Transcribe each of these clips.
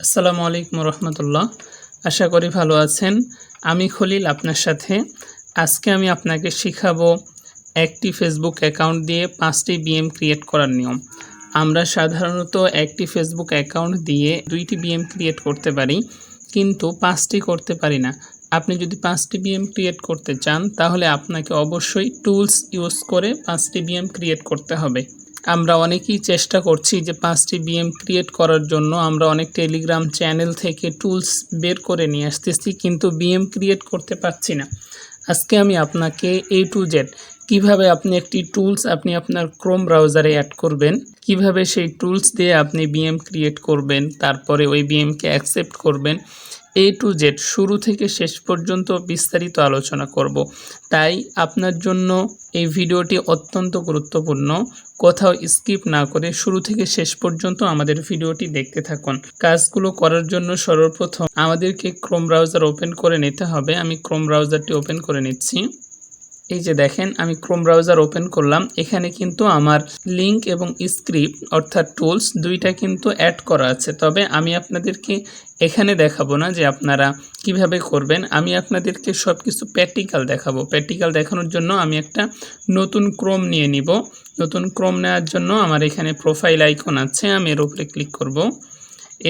আসসালামু আলাইকুম রহমতুল্লাহ। আশা করি ভালো আছেন। আমি খলিল আপনার সাথে। আজকে আমি আপনাকে শিখাবো একটি ফেসবুক অ্যাকাউন্ট দিয়ে পাঁচটি বিএম ক্রিয়েট করার নিয়ম। আমরা সাধারণত একটি ফেসবুক অ্যাকাউন্ট দিয়ে দুইটি বিএম ক্রিয়েট করতে পারি, কিন্তু পাঁচটি করতে পারি না। আপনি যদি পাঁচটি বিএম ক্রিয়েট করতে চান, তাহলে আপনাকে অবশ্যই টুলস ইউজ করে পাঁচটি বিএম ক্রিয়েট করতে হবে। আমরা অনেকেই চেষ্টা করছি যে পাঁচটি বিএম ক্রিয়েট করার জন্য আমরা অনেক টেলিগ্রাম চ্যানেল থেকে টুলস বের করে নিয়ে আসতেছি, কিন্তু বিএম ক্রিয়েট করতে পারছি না। আজকে আমি আপনাকে এ টু জেড কীভাবে আপনি একটি টুলস আপনি আপনার ক্রোম ব্রাউজারে অ্যাড করবেন, কীভাবে সেই টুলস দিয়ে আপনি বিএম ক্রিয়েট করবেন, তারপরে ওই বিএমকে অ্যাকসেপ্ট করবেন এ টু জেড শুরু থেকে শেষ পর্যন্ত বিস্তারিত আলোচনা করব। তাই আপনার জন্য এই ভিডিওটি অত্যন্ত গুরুত্বপূর্ণ। কোথাও স্কিপ না করে শুরু থেকে শেষ পর্যন্ত আমাদের ভিডিওটি দেখতে থাকুন। কাজগুলো করার জন্য সর্বপ্রথম আমাদেরকে ক্রোম ব্রাউজার ওপেন করে নিতে হবে। আমি ক্রোম ব্রাউজারটি ওপেন করে নিচ্ছি। এই যে দেখেন, আমি ক্রোম ব্রাউজার ওপেন করলাম। এখানে কিন্তু আমার লিংক এবং স্ক্রিপ্ট অর্থাৎ টুলস দুইটা কিন্তু অ্যাড করা আছে। তবে আমি আপনাদেরকে এখানে দেখাবো না যে আপনারা কীভাবে করবেন। আমি আপনাদেরকে সব কিছু প্র্যাকটিক্যাল দেখাবো। প্র্যাকটিক্যাল দেখানোর জন্য আমি একটা নতুন ক্রোম নিয়ে নিব। নতুন ক্রোম নেওয়ার জন্য আমার এখানে প্রোফাইল আইকন আছে, আমি এর উপরে ক্লিক করব।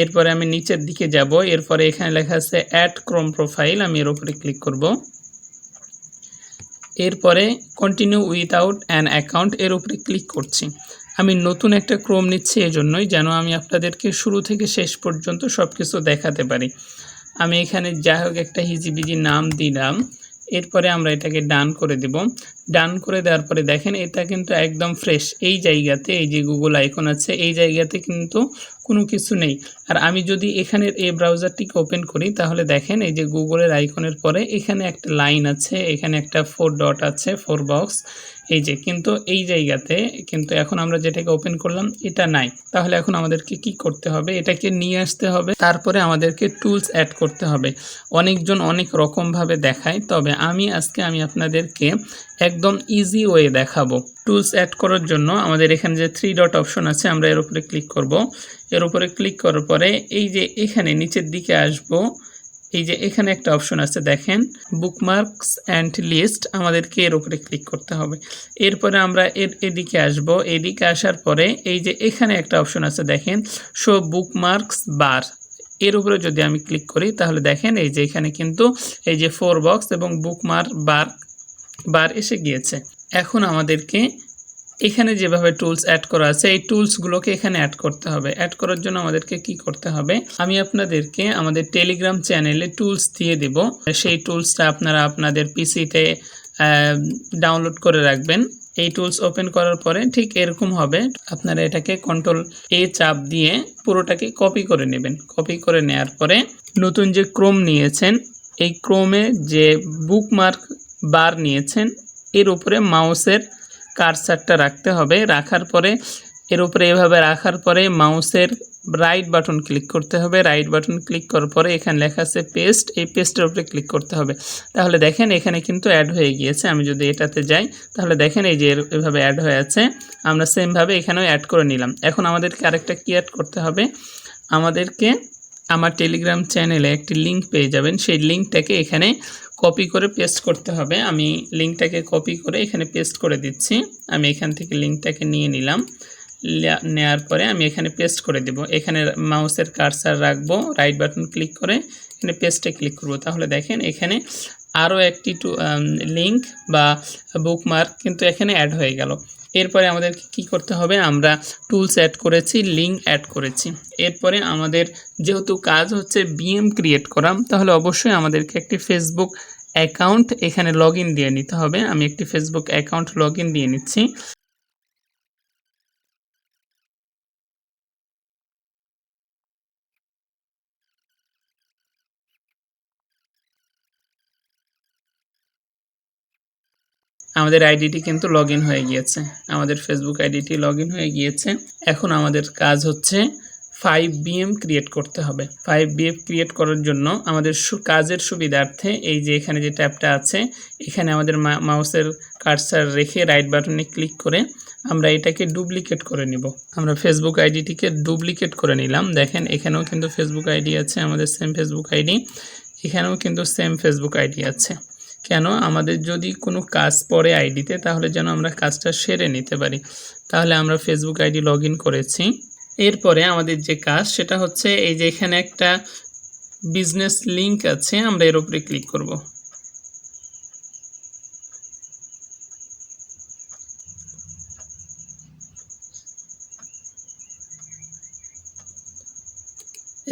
এরপরে আমি নিচের দিকে যাব। এরপরে এখানে লেখা আছে অ্যাড ক্রোম প্রোফাইল আমি এর উপরে ক্লিক করব। এরপরে কন্টিনিউ উইথআউট অ্যান অ্যাকাউন্ট এর উপরে ক্লিক করছি। আমি নতুন একটা ক্রোম নিচ্ছি এজন্যই যেন আমি আপনাদেরকে শুরু থেকে শেষ পর্যন্ত সব কিছু দেখাতে পারি। আমি এখানে যাই হোক একটা হিজিবিজি নাম দিলাম। এরপরে আমরা এটাকে ডান করে দেব। ডান করে দেওয়ার পরে দেখেন এটা কিন্তু একদম ফ্রেশ এই জায়গাতে এই যে গুগল আইকন আছে, এই জায়গাতে কিন্তু কোনো কিছু নেই। আর আমি যদি এখানের এই ব্রাউজারটিকে ওপেন করি, তাহলে দেখেন এই যে গুগলের আইকনের পরে এখানে একটা লাইন আছে, এখানে একটা ফোর ডট আছে ফোর বক্স এই যে কিন্তু এই জায়গাতে কিন্তু এখন আমরা যেটাকে ওপেন করলাম, এটা নাই। তাহলে এখন আমাদেরকে কি করতে হবে? এটাকে নিয়ে আসতে হবে। তারপরে আমাদেরকে টুলস অ্যাড করতে হবে। অনেকজন অনেক রকমভাবে দেখায়। তবে আমি আজকে আমি আপনাদেরকে একদম ইজি ওয়ে দেখাবো। টুলস অ্যাড করার জন্য আমাদের এখানে যে থ্রি ডট অপশন আছে, আমরা এর উপরে ক্লিক করব। এর উপরে ক্লিক করার পরে এই যে এখানে নিচের দিকে আসব, এই যে এখানে একটা অপশন আছে, দেখেন বুকমার্কস অ্যান্ড লিস্ট আমাদেরকে এর উপরে ক্লিক করতে হবে। এরপরে আমরা এর এদিকে আসব, এদিকে আসার পরে এই যে এখানে একটা অপশন আছে, দেখেন শো বুকমার্কস বার এর উপরে যদি আমি ক্লিক করি, তাহলে দেখেন, এই যে এখানে কিন্তু এই যে ফোর বক্স এবং বুকমার্ক বার বার এসে গিয়েছে। এখন আমাদেরকে এখানে যেভাবে টুলস অ্যাড করা আছে, এই টুলসগুলোকে এখানে অ্যাড করতে হবে। অ্যাড করার জন্য আমাদেরকে কি করতে হবে? আমি আপনাদেরকে আমাদের টেলিগ্রাম চ্যানেলে টুলস দিয়ে দেব। সেই টুলসটা আপনারা আপনাদের পিসিতে ডাউনলোড করে রাখবেন। এই টুলস ওপেন করার পরে ঠিক এরকম হবে। আপনারা এটাকে কন্ট্রোল এ চাপ দিয়ে পুরোটাকে কপি করে নেবেন। কপি করে নেওয়ার পরে নতুন যে ক্রোম নিয়েছেন, এই ক্রোমে যে বুকমার্ক বার নিয়েছেন। এর উপরে মাউসের কারসারটা রাখতে হবে। রাখার পরে, এর উপরে এভাবে রাখার পরে মাউসের রাইট বাটন ক্লিক করতে হবে। রাইট বাটন ক্লিক করার পরে এখানে লেখা আছে পেস্ট এই পেস্টের উপরে ক্লিক করতে হবে। তাহলে দেখেন এখানে কিন্তু অ্যাড হয়ে গিয়েছে। আমি যদি এটাতে যাই, তাহলে দেখেন এই যে এভাবে অ্যাড হয়ে আছে। আমরা সেমভাবে এখানেও অ্যাড করে নিলাম। এখন আমাদেরকে আরেকটা কি অ্যাড করতে হবে। আমাদেরকে আমার টেলিগ্রাম চ্যানেলে একটি লিঙ্ক পেয়ে যাবেন। সেই লিঙ্কটাকে এখানে কপি করে পেস্ট করতে হবে। আমি লিঙ্কটাকে কপি করে এখানে পেস্ট করে দিচ্ছি। আমি এখান থেকে লিঙ্কটাকে নিয়ে নিলাম। নেওয়ার পরে আমি এখানে পেস্ট করে দেব। এখানে মাউসের কারসার রাখব রাইট বাটন ক্লিক করে এখানে পেস্টে ক্লিক করব। তাহলে দেখেন এখানে আরও একটি টু লিঙ্ক বা বুকমার্ক কিন্তু এখানে অ্যাড হয়ে গেল। এরপরে আমাদের কি করতে হবে? আমরা টুলস অ্যাড করেছি লিঙ্ক অ্যাড করেছি। এরপরে আমাদের যেহেতু কাজ হচ্ছে বিএম ক্রিয়েট করা, তাহলে অবশ্যই আমাদেরকে একটি ফেসবুক অ্যাকাউন্ট এখানে লগ দিয়ে নিতে হবে। আমি একটি ফেসবুক অ্যাকাউন্ট লগ দিয়ে নিচ্ছি। আমাদের আইডিটি কিন্তু লগ হয়ে গিয়েছে। আমাদের ফেসবুক আইডিটি লগ হয়ে গিয়েছে। এখন আমাদের কাজ হচ্ছে ফাইভ বিএম ক্রিয়েট করতে হবে। ফাইভ বিএম ক্রিয়েট করার জন্য আমাদের কাজের সুবিধার্থে এই যে এখানে যে ট্যাবটা আছে, এখানে আমাদের মাউসের কার্সার রেখে রাইট বাটনে ক্লিক করে আমরা এটাকে ডুপ্লিকেট করে নিব। আমরা ফেসবুক আইডিটিকে ডুপ্লিকেট করে নিলাম। দেখেন, এখানেও কিন্তু ফেসবুক আইডি আছে, আমাদের সেম ফেসবুক আইডি। এখানেও কিন্তু সেম ফেসবুক আইডি আছে। কেন আমাদের যদি কোনো কাজ পড়ে আইডিতে, তাহলে যেন আমরা কাজটা সেরে নিতে পারি। তাহলে আমরা ফেসবুক আইডি লগ করেছি। এরপরে আমাদের যে কাজ, সেটা হচ্ছে এই যে এখানে একটা বিজনেস লিংক আছে, আমরা এর উপরে ক্লিক করব।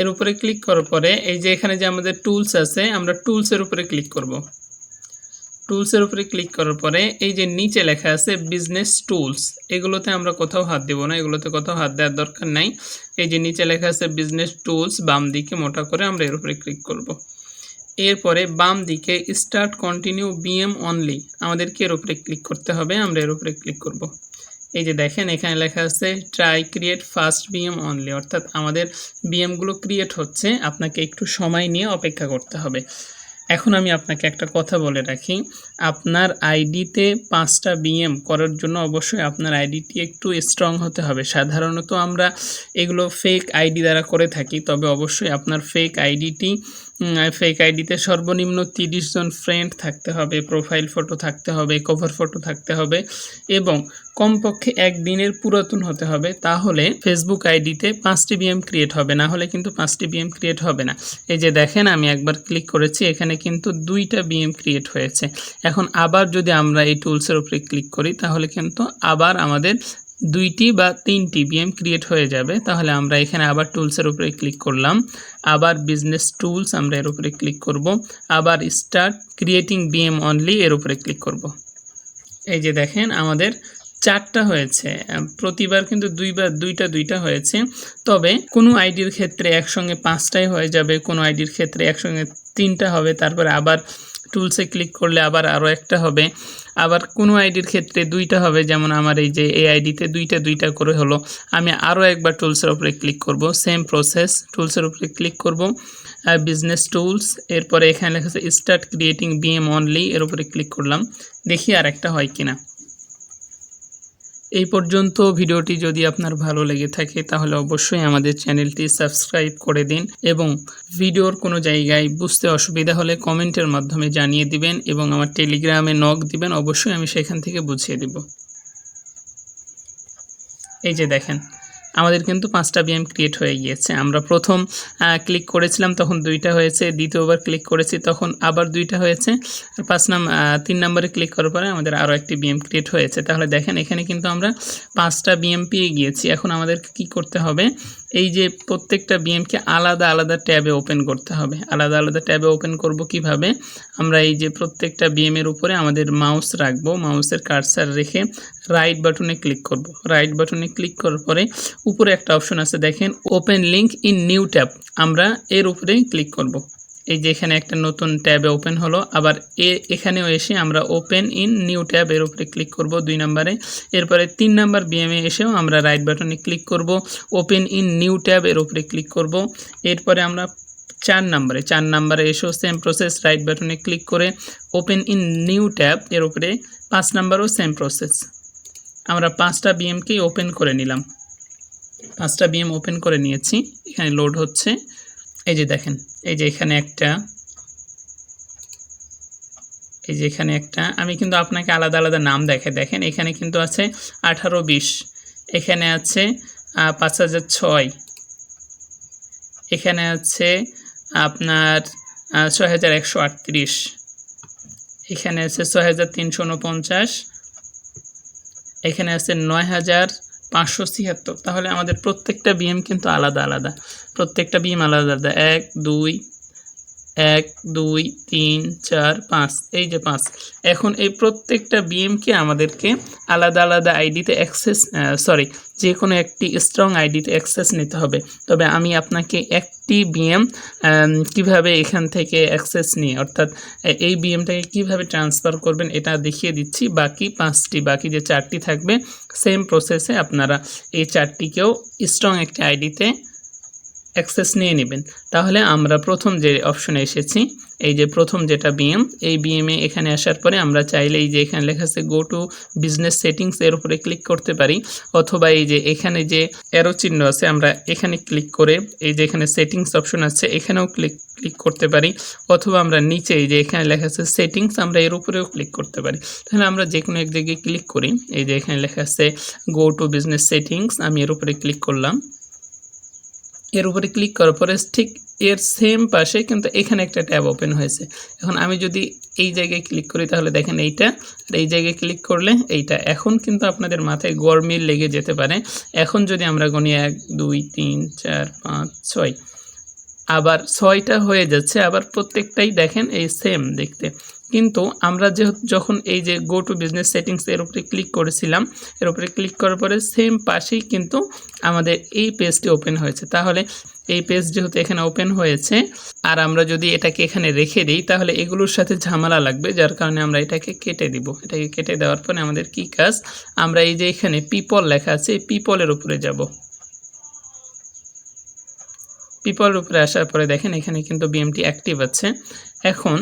এর উপরে ক্লিক করার পরে, এই যে এখানে যে আমাদের টুলস আছে, আমরা টুলসের উপরে ক্লিক করব। টুলসের উপরে ক্লিক করার পরে এই যে নিচে লেখা আছে বিজনেস টুলস এগুলোতে আমরা কোথাও হাত দেবো না, এগুলোতে কোথাও হাত দেওয়ার দরকার নাই। এই যে নিচে লেখা আছে বিজনেস টুলস বাম দিকে মোটা করে আমরা এর উপরে ক্লিক করব। এরপরে বাম দিকে স্টার্ট কন্টিনিউ বিএম অনলি আমাদেরকে এর উপরে ক্লিক করতে হবে? আমরা এর উপরে ক্লিক করব। এই যে দেখেন, এখানে লেখা আছে try create first BM only অর্থাৎ আমাদের বিএমগুলো ক্রিয়েট হচ্ছে, আপনাকে একটু সময় নিয়ে অপেক্ষা করতে হবে। এখন আমি আপনাকে একটা কথা বলে রাখি। আপনার আইডিতে পাঁচটা বিএম করার জন্য অবশ্যই আপনার আইডিটি একটু স্ট্রং হতে হবে। সাধারণত আমরা এগুলো ফেক আইডি দ্বারা করে থাকি, তবে অবশ্যই আপনার ফেক আইডিটি ফেক আইডিতে সর্বনিম্ন তিরিশ জন ফ্রেন্ড থাকতে হবে প্রোফাইল ফটো থাকতে হবে কভার ফটো থাকতে হবে এবং কমপক্ষে একদিনের পুরাতন হতে হবে। তাহলে ফেসবুক আইডিতে পাঁচটি বিএম ক্রিয়েট হবে, না হলে কিন্তু পাঁচটি বিএম ক্রিয়েট হবে না। এই যে দেখেন, আমি একবার ক্লিক করেছি, এখানে কিন্তু দুইটা বিএম ক্রিয়েট হয়েছে। এখন আবার যদি আমরা এই টুলসের উপরে ক্লিক করি, তাহলে কিন্তু আবার আমাদের দুইটি বা তিনটি বিএম ক্রিয়েট হয়ে যাবে, তাহলে আমরা এখানে আবার টুলসের উপরে ক্লিক করলাম। আবার বিজনেস টুলস আমরা এর উপরে ক্লিক করব। আবার স্টার্ট ক্রিয়েটিং বিএম অনলি এর উপরে ক্লিক করব। এই যে দেখেন, আমাদের চারটা হয়েছে। প্রতিবার কিন্তু দুইবার, দুইটা দুইটা হয়েছে। তবে কোনো আইডির ক্ষেত্রে একসঙ্গে পাঁচটাই হয়ে যাবে, কোনো আইডির ক্ষেত্রে একসঙ্গে তিনটা হবে। তারপরে আবার টুলসে ক্লিক করলে আবার আরও একটা হবে। আবার কোনো আইডির ক্ষেত্রে দুইটা হবে, যেমন আমার এই যে এই আইডিতে দুইটা দুইটা করে হলো। আমি আরও একবার টুলসের উপরে ক্লিক করব। সেম প্রসেস, টুলসের উপরে ক্লিক করব। বিজনেস টুলস, এরপরে এখানে লেখা আছে, স্টার্ট ক্রিয়েটিং বিএম অনলি, এর উপরে ক্লিক করলাম। দেখি আর একটা হয় কিনা। এই পর্যন্ত ভিডিওটি যদি আপনার ভালো লেগে থাকে, তাহলে অবশ্যই আমাদের চ্যানেলটি সাবস্ক্রাইব করে দিন এবং ভিডিওর কোনো জায়গায় বুঝতে অসুবিধা হলে কমেন্টের মাধ্যমে জানিয়ে দিবেন এবং আমার টেলিগ্রামে নক দিবেন, অবশ্যই আমি সেখান থেকে বুঝিয়ে দেব। এই যে দেখেন। আমাদের কিন্তু পাঁচটা বিএম ক্রিয়েট হয়ে গিয়েছে। আমরা প্রথম ক্লিক করেছিলাম, তখন দুইটা হয়েছে। দ্বিতীয়বার ক্লিক করেছি, তখন আবার দুইটা হয়েছে। আর পাঁচ নাম তিন নম্বরে ক্লিক করার পরে আমাদের আরও একটি বিএম ক্রিয়েট হয়েছে। তাহলে দেখেন, এখানে কিন্তু আমরা পাঁচটা বিএম পেয়ে গিয়েছি। এখন আমাদেরকে কি করতে হবে? এই যে প্রত্যেকটা বিএমকে আলাদা আলাদা ট্যাবে ওপেন করতে হবে। আলাদা আলাদা ট্যাবে ওপেন করব কীভাবে? আমরা এই যে প্রত্যেকটা বিএমের উপরে আমাদের মাউস রাখব। মাউসের কার্সার রেখে রাইট বাটনে ক্লিক করব। রাইট বাটনে ক্লিক করার পরে উপরে একটা অপশন আছে, দেখেন open link in new tab আমরা এর উপরে ক্লিক করব। এই যে এখানে একটা নতুন ট্যাবে ওপেন হলো, আবার এ, এখানেও এসে আমরা ওপেন ইন নিউ ট্যাব এর উপরে ক্লিক করব দুই নম্বরে। এরপরে তিন নাম্বার বিএমএ এসেও আমরা রাইট বাটনে ক্লিক করব ওপেন ইন নিউ ট্যাব এর উপরে ক্লিক করব। এরপরে আমরা চার নাম্বারে চার নাম্বারে এসেও সেম প্রসেস রাইট বাটনে ক্লিক করে ওপেন ইন নিউ ট্যাব এর উপরে পাঁচ নাম্বারও সেম প্রসেস আমরা পাঁচটা বিএমকেই ওপেন করে নিলাম। পাঁচটা বিএম ওপেন করে নিয়েছি। এখানে লোড হচ্ছে। এই যে দেখেন, এই যে এখানে একটা, এই যে এখানে একটা। আমি কিন্তু আপনাকে আলাদা আলাদা নাম দেখে, দেখেন এখানে কিন্তু আছে আঠারো বিশ, এখানে আছে পাঁচ হাজার ছয়, এখানে আছে আপনার ছয় হাজার একশো আটত্রিশ, এখানে আছে ছয় হাজার তিনশো উনপঞ্চাশ, এখানে আছে নয় হাজার পাঁচশো ছিয়াত্তর। তাহলে আমাদের প্রত্যেকটা বিএম কিন্তু আলাদা আলাদা। প্রত্যেকটা বিএম আলাদা আলাদা। এক, দুই এক, দুই, তিন, চার, পাঁচ, এই যে পাঁচ। এখন এই প্রত্যেকটা বিএমকে আমাদেরকে আলাদা আলাদা আইডিতে অ্যাক্সেস সরি যে কোনো একটি স্ট্রং আইডিতে অ্যাক্সেস নিতে হবে। তবে আমি আপনাকে একটি বিএম কীভাবে এখান থেকে অ্যাক্সেস নিয়ে, অর্থাৎ এই বিএমটাকে কীভাবে ট্রান্সফার করবেন এটা দেখিয়ে দিচ্ছি। বাকি পাঁচটি, বাকি যে চারটি থাকবে সেম প্রসেসে আপনারা এই চারটিকেও স্ট্রং একটি আইডিতে অ্যাক্সেস নিয়ে নেবেন। তাহলে আমরা প্রথম যে অপশনে এসেছি, এই যে প্রথম যেটা বিএম এই বিএমে এখানে আসার পরে আমরা চাইলে এই যে এখানে লেখা আছে গো টু বিজনেস সেটিংস এর উপরে ক্লিক করতে পারি, অথবা এই যে এখানে যে অ্যারো চিহ্ন আছে আমরা এখানে ক্লিক করে এই যে এখানে সেটিংস অপশন আছে এখানেও ক্লিক ক্লিক করতে পারি, অথবা আমরা নিচে যে এখানে লেখা আছে সেটিংস আমরা এর উপরেও ক্লিক করতে পারি। তাহলে আমরা যে কোনো এক জায়গায় ক্লিক করি, এই যে এখানে লেখা আছে গো টু বিজনেস সেটিংস আমি এর উপরে ক্লিক করলাম। এর উপরে ক্লিক করার পরে ঠিক এর সেম পাশে কিন্তু এখানে একটা ট্যাব ওপেন হয়েছে। এখন আমি যদি এই জায়গায় ক্লিক করি তাহলে দেখেন এইটা, আর এই জায়গায় ক্লিক করলে এইটা। এখন কিন্তু আপনাদের মাথায় গরমিল লেগে যেতে পারে। এখন যদি আমরা গণি এক, দুই, তিন, চার, পাঁচ, ছয়, আবার ছয়টা হয়ে যাচ্ছে, আবার প্রত্যেকটাই দেখেন এই সেম দেখতে। কিন্তু আমরা যে যখন এই যে গো টু বিজনেস সেটিংস এর উপরে ক্লিক করেছিলাম, এর উপরে ক্লিক করার পরে সেম পাশেই কিন্তু আমাদের এই পেজটি ওপেন হয়েছে। তাহলে এই পেজ যেহেতু এখানে ওপেন হয়েছে, আর আমরা যদি এটাকে এখানে রেখে দিই, তাহলে এগুলোর সাথে ঝামেলা লাগবে, যার কারণে আমরা এটাকে কেটে দিব। এটাকে কেটে দেওয়ার পরে আমাদের কি কাজ? আমরা এই যে এখানে পিপল লেখা আছে পিপলের উপরে যাব। পিপলের উপরে আসার পরে দেখেন এখানে কিন্তু বিএমটি অ্যাক্টিভ আছে। এখন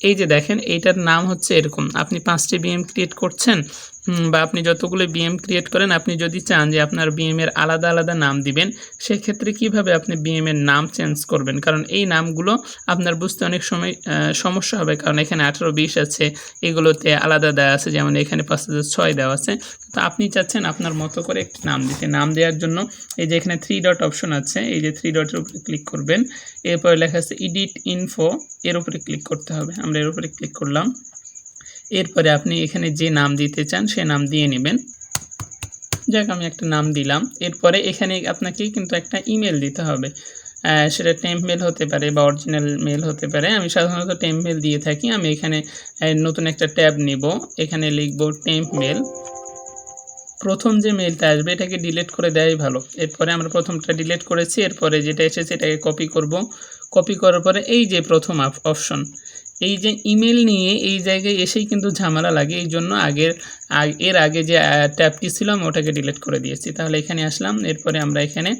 এই যে দেখেন এইটার নাম হচ্ছে এরকম। আপনি পাঁচটি বিএম ক্রিয়েট করছেন বা আপনি যতগুলো বিএম ক্রিয়েট করেন, আপনি যদি চান যে আপনার বিএম এর আলাদা আলাদা নাম দিবেন, সেক্ষেত্রে কীভাবে আপনি বিএম এর নাম চেঞ্জ করবেন? কারণ এই নামগুলো আপনার বুঝতে অনেক সময় সমস্যা হবে। কারণ এখানে আঠারো, বিশ আছে, এগুলোতে আলাদা দেওয়া আছে, যেমন এখানে পাঁচ হাজার ছয় দেওয়া আছে। তো আপনি চাচ্ছেন আপনার মতো করে একটি নাম দিতে। নাম দেওয়ার জন্য এই যে এখানে থ্রি ডট অপশন আছে, এই যে থ্রি ডটের উপরে ক্লিক করবেন। এরপরে লেখা আছে এডিট ইনফো এর উপরে ক্লিক করতে হবে। আমরা এর উপরে ক্লিক করলাম। এরপরে আপনি এখানে যে নাম দিতে চান, সে নাম দিয়ে নেবেন। যাক, আমি একটা নাম দিলাম। এরপরে এখানে আপনাকে কিন্তু একটা ইমেল দিতে হবে। সেটা টেম্প মেল হতে পারে বা অরিজিনাল মেল হতে পারে। আমি সাধারণত টেম্প মেল দিয়ে থাকি। আমি এখানে নতুন একটা ট্যাব নিব। এখানে লিখব টেম্প মেল প্রথম যে মেলটা আসবে, এটাকে ডিলিট করে দেওয়াই ভালো। এরপরে আমরা প্রথমটা ডিলিট করেছি। এরপরে যেটা এসেছে, এটাকে কপি করব। কপি করার পরে এই যে প্রথম অপশন এই যে ইমেল নিয়ে এই জায়গায় এসেই কিন্তু ঝামেলা লাগে, এই জন্য আগের এর আগে যে ট্যাবটি ছিল আমি ওটাকে ডিলিট করে দিয়েছি। তাহলে এখানে আসলাম, এরপরে আমরা এখানে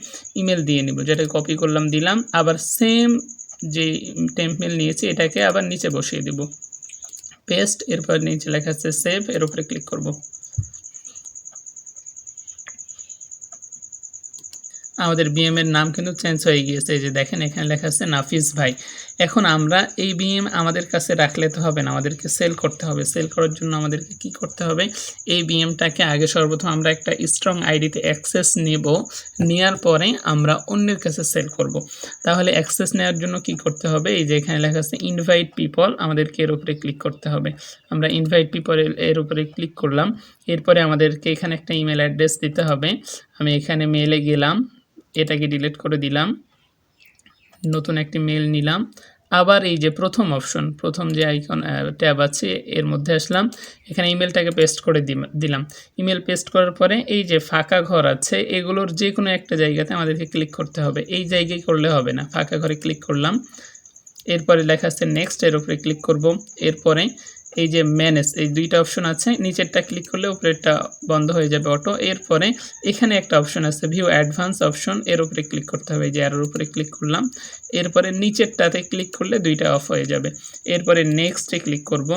ইমেল দিয়ে নিব, যেটা কপি করলাম, দিলাম, আবার সেম যে টেম্পমেল নিয়েছি, এটাকে আবার নিচে বসিয়ে দিব। পেস্ট এরপর নিচে লেখা আছে সেভ এর উপরে ক্লিক করব। আমাদের বিএম এর নাম কিন্তু চেঞ্জ হয়ে গিয়েছে। এই যে দেখেন, এখানে লেখা আছে, নাফিস ভাই, এখন আমরা এই বিএম আমাদের কাছে রাখলে তো হবে না, আমাদেরকে সেল করতে হবে। সেল করার জন্য আমাদেরকে কি করতে হবে? এই বিএমটাকে আগে সর্বপ্রথম আমরা একটা স্ট্রং আইডিতে অ্যাক্সেস নেব নেওয়ার পরে আমরা অন্যের কাছে সেল করব। তাহলে অ্যাক্সেস নেওয়ার জন্য কি করতে হবে? এই যে এখানে লেখা আছে ইনভাইট পিপল আমাদেরকে এর উপরে ক্লিক করতে হবে। আমরা ইনভাইট পিপল এর উপরে ক্লিক করলাম। এরপরে আমাদেরকে এখানে একটা ইমেল অ্যাড্রেস দিতে হবে। আমি এখানে মেলে গেলাম। এটাকে ডিলিট করে দিলাম। নতুন একটি মেল নিলাম। আবার এই যে প্রথম অপশন প্রথম যে আইকন ট্যাব আছে, এর মধ্যে আসলাম। এখানে ইমেলটাকে পেস্ট করে দিলাম। ইমেল পেস্ট করার পরে এই যে ফাঁকা ঘর আছে, এগুলোর যে কোনো একটা জায়গাতে আমাদেরকে ক্লিক করতে হবে। এই জায়গায় করলে হবে না। ফাঁকা ঘরে ক্লিক করলাম। এরপরে লেখা আছে নেক্সট এর উপরে ক্লিক করব। এরপরে এই যে ম্যানেজ এই দুইটা অপশন আছে। নিচেরটা ক্লিক করলে উপরেরটা বন্ধ হয়ে যাবে অটো এরপরে এখানে একটা অপশন আছে ভিউ অ্যাডভান্স অপশন এর উপরে ক্লিক করতে হবে যে এর উপরে ক্লিক করলাম। এরপরে নিচেরটাতে ক্লিক করলে দুইটা অফ হয়ে যাবে। এরপরে নেক্সটে ক্লিক করব।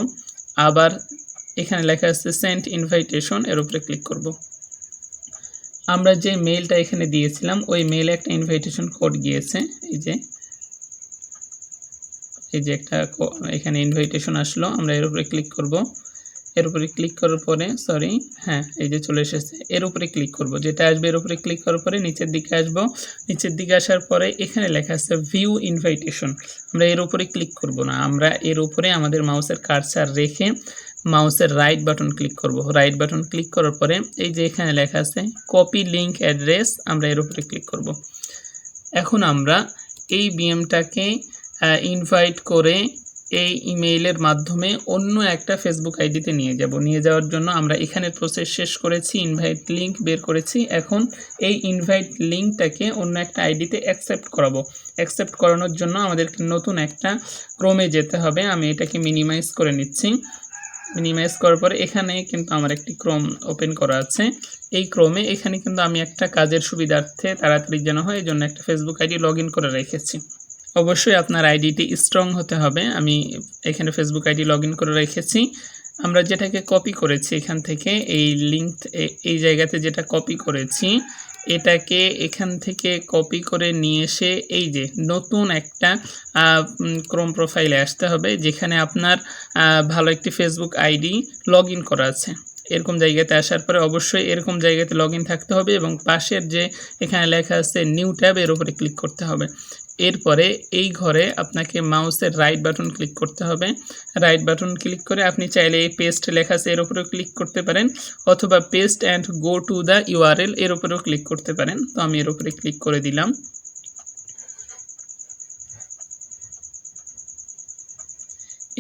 আবার এখানে লেখা আছে সেন্ট ইনভাইটেশন এর উপরে ক্লিক করব। আমরা যে মেলটা এখানে দিয়েছিলাম, ওই মেলে একটা ইনভাইটেশন কোড গিয়েছে, এই যে এই যে একটা এখানে ইনভাইটেশন আসলো, আমরা এর উপরে ক্লিক করব। এর উপরে ক্লিক করার পরে সরি হ্যাঁ এই যে চলে এসেছে, এর উপরে ক্লিক করব। যেটা আসবে এর উপরে ক্লিক করার পরে নিচের দিকে আসব। নিচের দিকে আসার পরে এখানে লেখা আছে ভিউ ইনভাইটেশন আমরা এর উপরে ক্লিক করব না, আমরা এর উপরে আমাদের মাউসের কার্সার রেখে মাউসের রাইট বাটন ক্লিক করব। রাইট বাটন ক্লিক করার পরে এই যে এখানে লেখা আছে কপি লিংক অ্যাড্রেস আমরা এর উপরে ক্লিক করব। এখন আমরা এই বিএমটাকে ইনভাইট করে এই ইমেইলের মাধ্যমে অন্য একটা ফেসবুক আইডিতে নিয়ে যাব। নিয়ে যাওয়ার জন্য আমরা এখানে প্রসেস শেষ করেছি ইনভাইট লিংক বের করেছি। এখন এই ইনভাইট লিংকটাকে অন্য একটা আইডিতে অ্যাকসেপ্ট করাবো। অ্যাকসেপ্ট করানোর জন্য আমাদেরকে নতুন একটা ক্রমে যেতে হবে। আমি এটাকে মিনিমাইজ করে নিচ্ছি। মিনিমাইজ করার পরে এখানে কিন্তু আমার একটি ক্রোম ওপেন করা আছে। এই ক্রোমে এখানে কিন্তু আমি একটা কাজের সুবিধার্থে তাড়াতাড়ি যেন হয় এই জন্য একটা ফেসবুক আইডি লগ করে রেখেছি। অবশ্যই আপনার আইডিটি স্ট্রং হতে হবে। আমি এখানে ফেসবুক আইডি লগ করে রেখেছি। আমরা যেটাকে কপি করেছি এখান থেকে, এই লিঙ্ক এই জায়গাতে যেটা কপি করেছি, এটাকে এখান থেকে কপি করে নিয়ে এসে, এই যে নতুন একটা ক্রোম প্রোফাইলে আসতে হবে, যেখানে আপনার ভালো একটি ফেসবুক আইডি লগ করা আছে। এরকম জায়গাতে আসার পরে অবশ্যই এরকম জায়গাতে লগ থাকতে হবে এবং পাশের যে এখানে লেখা আছে নিউ ট্যাব এর উপরে ক্লিক করতে হবে। এরপরে এই ঘরে আপনাকে মাউসের রাইট বাটন ক্লিক করতে হবে। রাইট বাটন ক্লিক করে আপনি চাইলে এই পেস্ট লেখা আছে এর উপরেও ক্লিক করতে পারেন, অথবা paste and go to the URL এর উপরেও ক্লিক করতে পারেন। তো আমি এর উপরে ক্লিক করে দিলাম।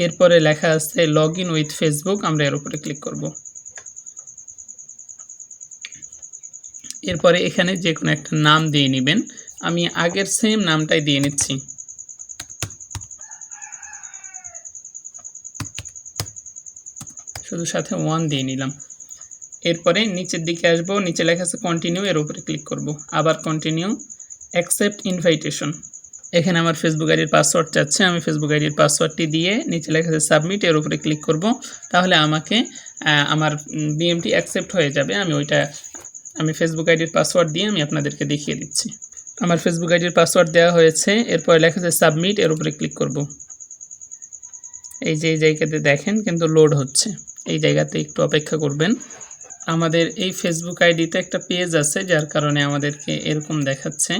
এরপরে লেখা আছে লগ ইন উইথ ফেসবুক আমরা এর উপরে ক্লিক করব। এরপরে এখানে যে কোনো একটা নাম দিয়ে নেবেন। আমি আগের সেম নামটাই দিয়ে নিচ্ছি। শুধু সাথে ওয়ান দিয়ে নিলাম। এরপরে নিচের দিকে আসব, নিচে লেখা আছে কন্টিনিউ এর উপরে ক্লিক করব। আবার কন্টিনিউ অ্যাকসেপ্ট ইনভাইটেশন এখানে আমার ফেসবুক আইডির পাসওয়ার্ড চাচ্ছে, আমি ফেসবুক আইডির পাসওয়ার্ডটি দিয়ে নিচে লেখা আছে সাবমিট এর উপরে ক্লিক করব। তাহলে আমাকে আমার বিএমটি অ্যাকসেপ্ট হয়ে যাবে, আমি ওইটা আমি ফেসবুক আইডির পাসওয়ার্ড দিয়ে আমি আপনাদেরকে দেখিয়ে দিচ্ছি। আমার ফেসবুক আইডির পাসওয়ার্ড দেওয়া হয়েছে, এরপরে লেখা আছে সাবমিট এর উপরে ক্লিক করব। এই যে এই জায়গাতে দেখেন, কিন্তু লোড হচ্ছে। এই জায়গাতে একটু অপেক্ষা করবেন। আমাদের এই ফেসবুক আইডিতে একটা পেজ আছে, যার কারণে আমাদেরকে এরকম দেখাচ্ছে।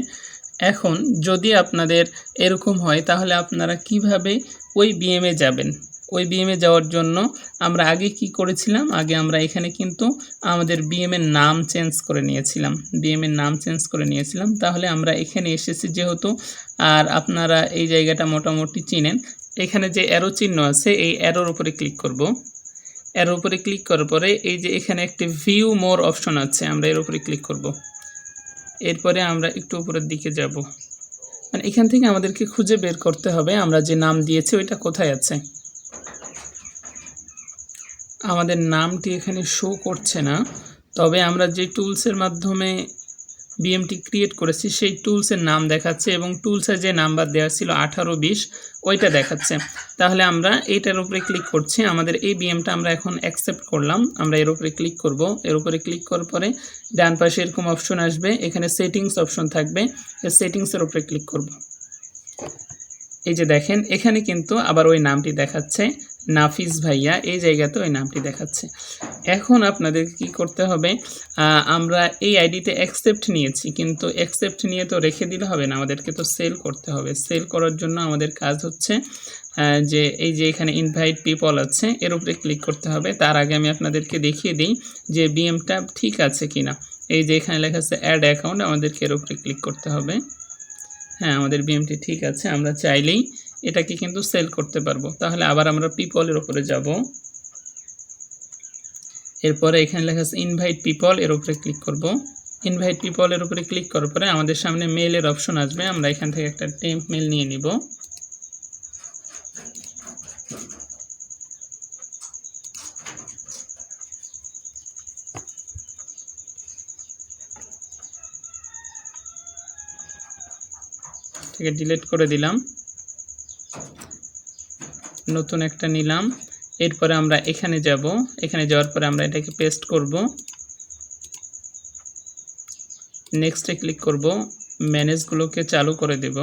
এখন যদি আপনাদের এরকম হয়, তাহলে আপনারা কীভাবে ওই বিএমে যাবেন? ওই বিএমে যাওয়ার জন্য আমরা আগে কি করেছিলাম? আগে আমরা এখানে কিন্তু আমাদের বিএম এর নাম চেঞ্জ করে নিয়েছিলাম। বিএম এর নাম চেঞ্জ করে নিয়েছিলাম। তাহলে আমরা এখানে এসেছি যেহেতু, আর আপনারা এই জায়গাটা মোটামুটি চিনেন। এখানে যে অ্যারো চিহ্ন আছে, এই অ্যারোর উপরে ক্লিক করব। অ্যারোর উপরে ক্লিক করার পরে এই যে এখানে একটি ভিউ মোর অপশন আছে, আমরা এর উপরে ক্লিক করব। এরপরে আমরা একটু উপরের দিকে যাব। মানে এখান থেকে আমাদেরকে খুঁজে বের করতে হবে, আমরা যে নাম দিয়েছি ওইটা কোথায় আছে? আমাদের নামটি এখানে শো করছে না। তবে আমরা যে টুলসের মাধ্যমে বিএমটি ক্রিয়েট করেছি, সেই টুলসের নাম দেখাচ্ছে এবং টুলসের যে নাম্বার দেওয়া ছিল আঠারো বিশ, ওইটা দেখাচ্ছে। তাহলে আমরা এইটার উপরে ক্লিক করছি। আমাদের এই বিএমটা আমরা এখন অ্যাকসেপ্ট করলাম। আমরা এর উপরে ক্লিক করব। এর উপরে ক্লিক করার পরে ডান পাশে এরকম অপশন আসবে। এখানে সেটিংস অপশন থাকবে। সেটিংসের উপরে ক্লিক করব। এই যে দেখেন, এখানে কিন্তু আবার ওই নামটি দেখাচ্ছে। নাফিস ভাইয়া, এই জায়গাতে ওই নামটি দেখাচ্ছে। এখন আপনাদের কি করতে হবে আমরা এই আইডিতে অ্যাকসেপ্ট নিয়েছি, কিন্তু অ্যাকসেপ্ট নিয়ে তো রেখে দিলে হবে না, আমাদেরকে তো সেল করতে হবে। সেল করার জন্য আমাদের কাজ হচ্ছে যে এই যে এখানে ইনভাইট পিপল আছে, এর উপরে ক্লিক করতে হবে। তার আগে আমি আপনাদেরকে দেখিয়ে দিই যে বিএমটা ঠিক আছে কিনা। এই যে এখানে লেখা আছে অ্যাড অ্যাকাউন্ট আমাদেরকে এর উপরে ক্লিক করতে হবে। হ্যাঁ আমাদের বিএমটি ঠিক আছে, আমরা চাইলেই এটাকে কিন্তু সেল করতে পারব। তাহলে আবার আমরা পিপলের উপরে যাব। এরপরে এখানে লেখা আছে ইনভাইট পিপল এর উপরে ক্লিক করব। ইনভাইট পিপল এর উপরে ক্লিক করার পরে আমাদের সামনে মেলের অপশন আসবে। আমরা এখান থেকে একটা টেম্প মেল নিয়ে নিব। থেকে ডিলিট করে দিলাম। নতুন একটা নিলাম। এরপরে আমরা এখানে যাব। এখানে যাওয়ার পরে আমরা এটাকে পেস্ট করব। নেক্সটে ক্লিক করব। ম্যানেজগুলোকে চালু করে দেব।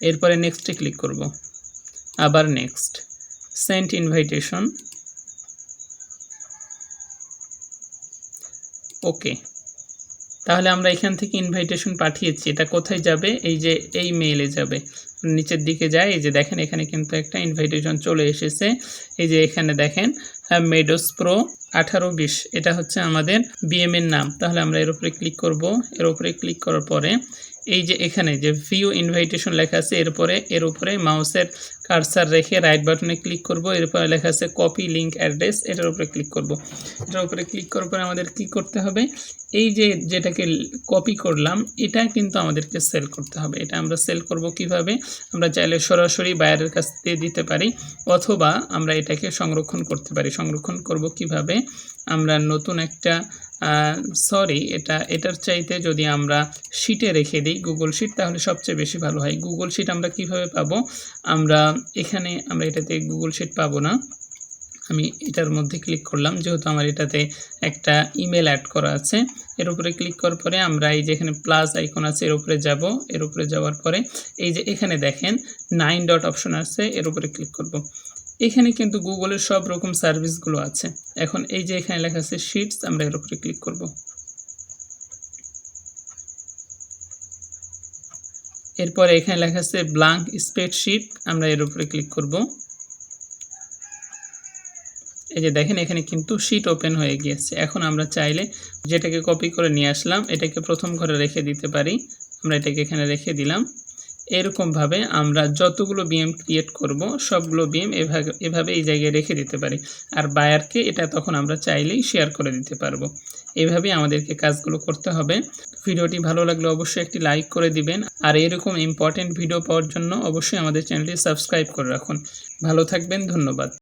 এরপরে নেক্সটে ক্লিক করব। আবার নেক্সট সেন্ট ইনভাইটেশন ওকে তাহলে আমরা এখান থেকে ইনভাইটেশন পাঠিয়েছি। এটা কোথায় যাবে? এই যে, এই মেইলে যাবে। নিচের দিকে যায়, এই যে দেখেন এখানে কিন্তু একটা ইনভাইটেশন চলে এসেছে। এই যে এখানে দেখেন মেডোস প্রো আঠারো বিশ। এটা হচ্ছে আমাদের বিএম এর নাম। তাহলে আমরা এর উপরে ক্লিক করব। এর উপরে ক্লিক করার পরে এই যে এখানে যে ভিউ ইনভাইটেশন লেখা আছে এরপরে এর উপরে মাউসের কার্সার রেখে রাইট বাটনে ক্লিক করব এরপরে লেখা আছে কপি লিঙ্ক অ্যাড্রেস এটার উপরে ক্লিক করব। এটার উপরে ক্লিক করার পরে আমাদের কি করতে হবে? এই যে যেটাকে কপি করলাম, এটা কিন্তু আমাদেরকে সেল করতে হবে। এটা আমরা সেল করব কীভাবে? আমরা চাইলে সরাসরি বাইরের কাছ থেকে দিতে পারি, অথবা আমরা এটাকে সংরক্ষণ করতে পারি। সংরক্ষণ করব কীভাবে? আমরা নতুন একটা সরি এটা, এটার চাইতে যদি আমরা শিটে রেখে দিই গুগল শিট তাহলে সবচেয়ে বেশি ভালো হয়। গুগল শিট আমরা কীভাবে পাবো? আমরা এখানে, আমরা এটাতে গুগল শিট পাবো না। আমি এটার মধ্যে ক্লিক করলাম, যেহেতু আমার এটাতে একটা ইমেল অ্যাড করা আছে। এর উপরে ক্লিক করার পরে আমরা এই যে এখানে প্লাস আইকন আছে, এর উপরে যাব। এর উপরে যাওয়ার পরে এই যে এখানে দেখেন নাইন ডট অপশন আছে, এর উপরে ক্লিক করব। এখানে কিন্তু গুগলের সব রকম সার্ভিসগুলো আছে। এখন এই যে এখানে লেখা আছে শিটস আমরা এর উপরে ক্লিক করব। এরপরে এখানে লেখা আছে ব্লাঙ্ক স্প্রেডশিট আমরা এর উপরে ক্লিক করব। এই যে দেখেন, এখানে কিন্তু শিট ওপেন হয়ে গিয়েছে। এখন আমরা চাইলে যেটাকে কপি করে নিয়ে আসলাম, এটাকে প্রথম ঘরে রেখে দিতে পারি। আমরা এটাকে এখানে রেখে দিলাম। এরকমভাবে আমরা যতগুলো বিএম ক্রিয়েট করব, সবগুলো বিএম এভাবে এভাবে এই জায়গায় রেখে দিতে পারি। আর বায়ারকে এটা তখন আমরা চাইলেই শেয়ার করে দিতে পারব। এভাবেই আমাদেরকে কাজগুলো করতে হবে। ভিডিওটি ভালো লাগলে অবশ্যই একটি লাইক করে দিবেন। আর এরকম ইম্পর্টেন্ট ভিডিও পাওয়ার জন্য অবশ্যই আমাদের চ্যানেলটি সাবস্ক্রাইব করে রাখুন। ভালো থাকবেন, ধন্যবাদ।